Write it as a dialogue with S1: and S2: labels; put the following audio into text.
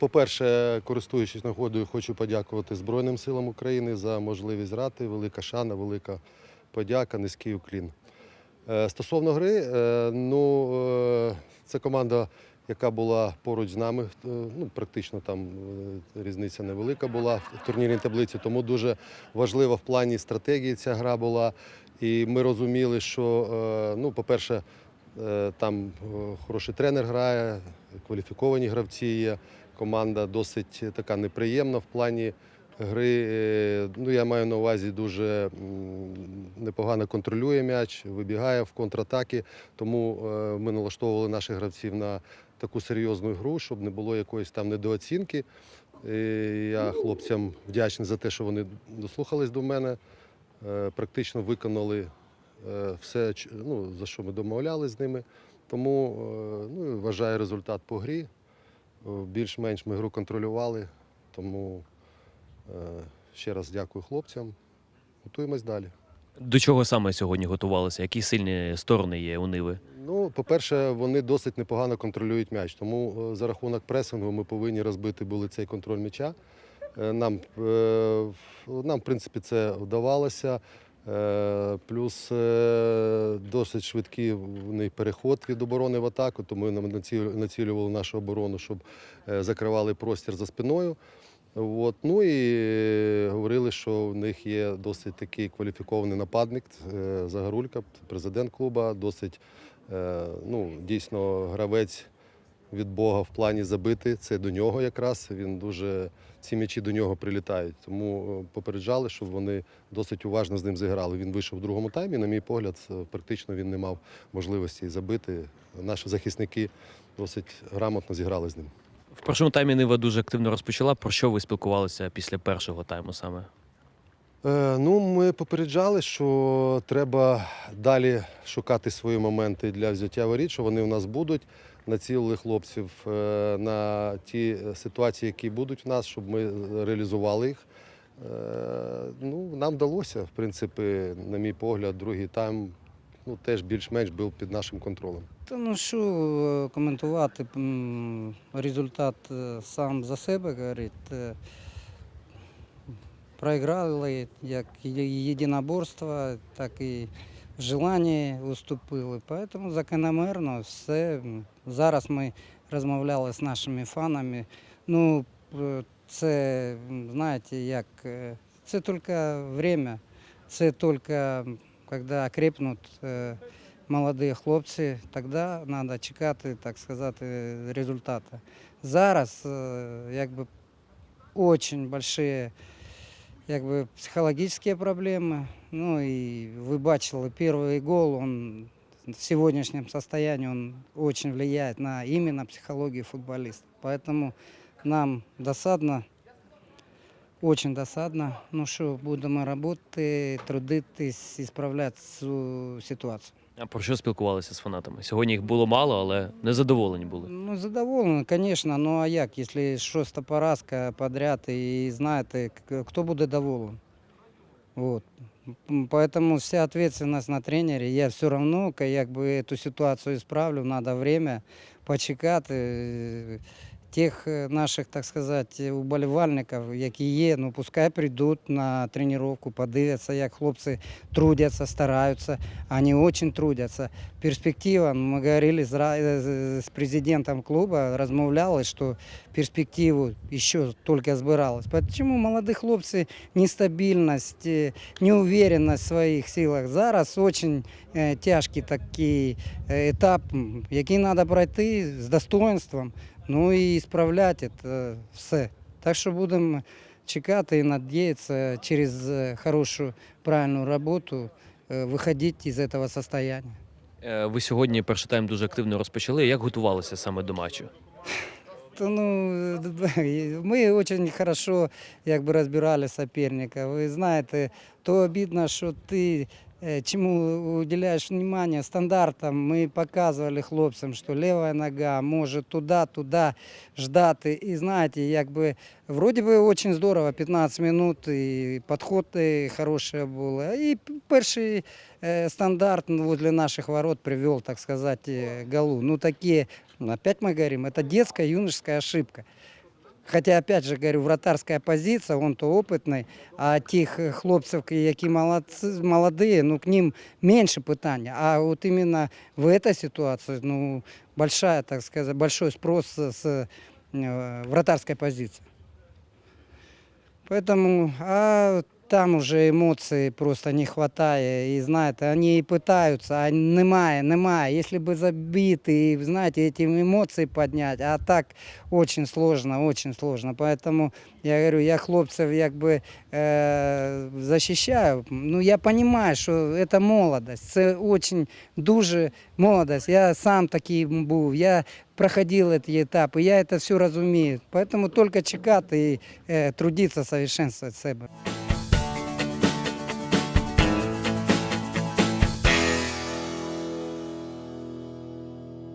S1: по-перше, користуючись нагодою, хочу подякувати Збройним силам України за можливість грати. Велика шана, велика подяка, низький уклін. Е, Стосовно гри, е, ну, е, це команда, яка була поруч з нами. Ну, практично там різниця невелика була в турнірній таблиці, тому дуже важлива в плані стратегії ця гра була. І ми розуміли, що, ну, по-перше, там хороший тренер грає, кваліфіковані гравці є. Команда досить така неприємна в плані гри. Е, Ну, я маю на увазі дуже непогано контролює м'яч, вибігає в контратаки. Тому е, ми налаштовували наших гравців на таку серйозну гру, щоб не було якоїсь там недооцінки. І я хлопцям вдячний за те, що вони дослухались до мене, е, практично виконали е, все, ну, за що ми домовлялися з ними. Тому е, ну, вважаю результат по грі. Е, Більш-менш ми гру контролювали. Тому е, ще раз дякую хлопцям. Готуємось далі.
S2: До чого саме сьогодні готувалися? Які сильні сторони є у Ниви?
S1: Ну, по-перше, вони досить непогано контролюють м'яч. Тому е, за рахунок пресингу ми повинні розбити були цей контроль м'яча. Нам, нам, в принципі, це вдавалося. Плюс досить швидкий переход від оборони в атаку, тому ми націлю- націлювали нашу оборону, щоб е, закривали простір за спиною. От. Ну і е, говорили, що в них є досить такий кваліфікований нападник Загарулька, Загорулька, президент клуба, досить е, ну, дійсно гравець від Бога в плані забити. Це до нього якраз. Він дуже ці м'ячі до нього прилітають. Тому е, попереджали, щоб вони досить уважно з ним зіграли. Він вийшов в другому таймі. На мій погляд, е, практично він не мав можливості забити. Наші захисники досить грамотно зіграли з ним.
S2: В першому таймі Нива дуже активно розпочала. Про що ви спілкувалися після першого тайму саме?
S1: Е, ну, ми попереджали, що треба далі шукати свої моменти для взяття воріт, що вони у нас будуть. Націлили хлопців е, на ті ситуації, які будуть в нас, щоб ми реалізували їх. Е, ну, нам вдалося, в принципі, на мій погляд, другий тайм ну, теж більш-менш був під нашим контролем.
S3: Та ну що коментувати, результат сам за себе говорить. Е, Проіграли як єдиноборство, так і в желанні уступили. Поэтому закономерно все. Зараз ми розмовляли з нашими фанами. Ну, е, це, знаєте, як е, це тільки время, це тільки коли окрепнуть е, молоді хлопці, тоді треба чекати, так сказати, результати. Зараз е, якби дуже великі якби, психологічні проблеми. Ну і ви бачили, перший гол, он в сегодняшнем состоянии он очень влияет на именно психологию футболиста. Поэтому нам досадно, очень досадно. Ну що, будемо працювати, трудитись і справляти цю ситуацію.
S2: А про що спілкувалися з фанатами? Сьогодні їх було мало, але незадоволені були.
S3: Ну, задоволений, конечно. Ну а як, якщо шоста поразка подряд і знаєте, хто буде доволен? Вот. Поэтому вся ответственность на тренере. Я все равно ка- як би эту ситуацію исправлю, надо время почекати. Тих е, наших, так сказати, уболівальників, які є, ну пускай прийдуть на тренування, подивляться, як хлопці трудяться, стараються. Они очень трудятся. Перспектива, мы говорили э, президентом клуба, розмовляли, що перспективу ще тільки збиралась. Почему молоді хлопці нестабільність, е, неуверенность в своїх силах. Зараз дуже тяжкий такий е, етап, який треба пройти з достоинством, ну і справляти це все. Так що будемо чекати і надіятися через е, хорошу, правильну роботу е, виходити з цього состояння.
S2: Е, Ви сьогодні перший тайм дуже активно розпочали. Як готувалися саме до матчу?
S3: Ну, ми дуже хорошо якби, розбирали соперника. Ви знаєте, то обідно, що ти е, чому уделяєш внимание стандартам. Ми показували хлопцям, що ліва нога може туди-туди ждати. І знаєте, якби вроді би дуже здорово, 15 минут, і підходи хороші були. І перший е, стандарт ну, возле наших ворот привел, так сказать, э, голу. Ну, такие, ну, опять мы говорим, это детская, юношеская ошибка. Хотя, опять же говорю, вратарська позиція, он то опитний, а тих е, хлопців, які молодці, молоді, ну, к ним менше питання. А от іменно в этой ситуации, ну, большая, так сказать, большой спрос с э, вратарской позиции. Поэтому, а там уже эмоций просто не хватает. И знаете, они и пытаются, а немає, немає. Если бы забиты, и, знаете, эти эмоции поднять, а так очень сложно, очень сложно. Поэтому я говорю, я хлопцев якби е, захищаю. Ну, я понимаю, що це молодость. Це очень дуже молодость. Я сам такий був, я проходив ці етапи, я це все розумію. Поэтому тільки чекати і е, трудитися, совершенствувати себе.